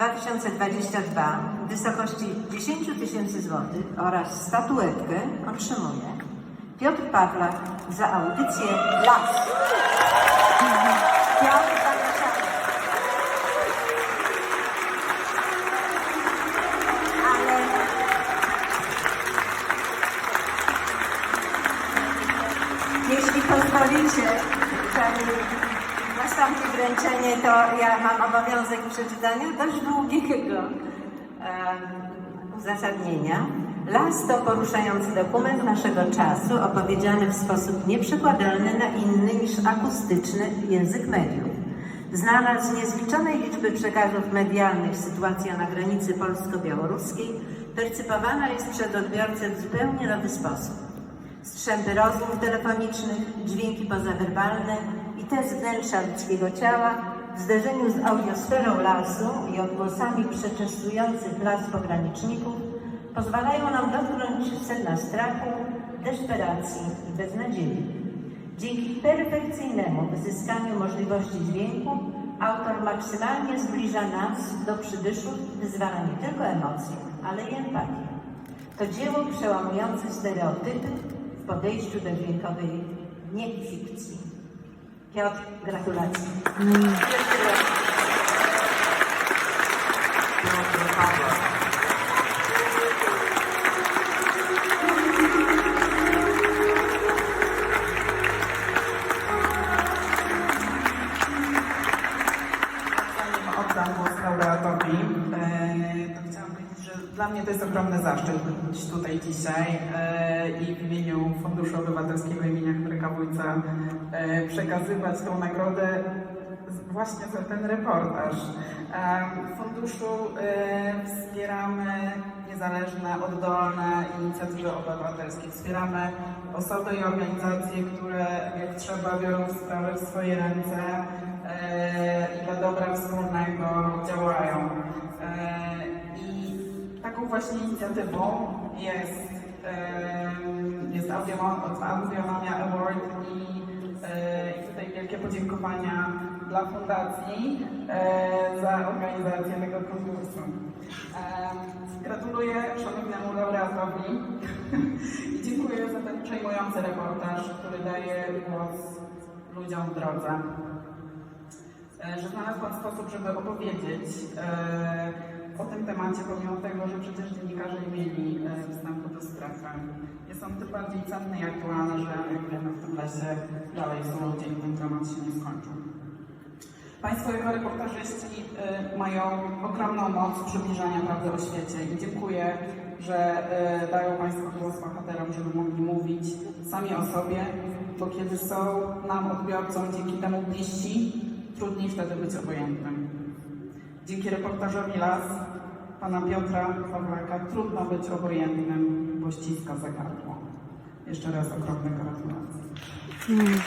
2022 w wysokości 10 tysięcy złotych oraz statuetkę otrzymuje Piotr Pawlak za audycję Las. Piotr, zapraszamy. Ale jeśli pozwolicie, zanim nastąpi wręczenie, to ja mam obowiązek przeczytania dość długiego uzasadnienia. Las to poruszający dokument naszego czasu, opowiedziany w sposób nieprzekładalny na inny niż akustyczny język mediów. Znana z niezliczonej liczby przekazów medialnych sytuacja na granicy polsko-białoruskiej percypowana jest przez odbiorcę w zupełnie nowy sposób. Strzępy rozmów telefonicznych, dźwięki pozawerbalne te z wnętrza ludzkiego ciała w zderzeniu z audiosferą lasu i odgłosami przeczesujących las pograniczników pozwalają nam dotknąć sedna strachu, desperacji i beznadziei. Dzięki perfekcyjnemu wyzyskaniu możliwości dźwięku autor maksymalnie zbliża nas do przydyszów, wyzwala nie tylko emocje, ale i empatię. To dzieło przełamujące stereotypy w podejściu do dźwiękowej niefikcji. Piotr, dla mnie to jest ogromny zaszczyt być tutaj dzisiaj e, i w imieniu Funduszu Obywatelskiego imienia Henryka Wójca e, przekazywać tą nagrodę właśnie za ten reportaż. E, W funduszu wspieramy niezależne, oddolne inicjatywy obywatelskie. Wspieramy osoby i organizacje, które jak trzeba biorą sprawę w swoje ręce i dla dobra wspólnego działają. Właśnie inicjatywą jest, jest Audio- Audionomia Award i, e, i tutaj wielkie podziękowania dla Fundacji e, za organizację tego konkursu. Gratuluję szanownemu laureatowi i dziękuję za ten przejmujący reportaż, który daje głos ludziom w drodze e, że znalazł Pan sposób, żeby opowiedzieć o tym temacie, pomimo tego, że przecież dziennikarze nie mieli e, wstępu do strefy. Jest on tym bardziej cenny i aktualny, że jak wiemy w tym lesie dalej są ludzie i ten temat się nie skończył. Państwo jako reportażyści e, mają ogromną moc przybliżania prawdy o świecie i dziękuję, że e, dają Państwo głos bohaterom, żeby mogli mówić sami o sobie, bo kiedy są nam odbiorcą dzięki temu bliżsi, trudniej wtedy być obojętnym. Dzięki reportażowi Las pana Piotra Pawlaka trudno być obojętnym, bo ściska za gardło. Jeszcze raz ogromne gratulacje. Mm.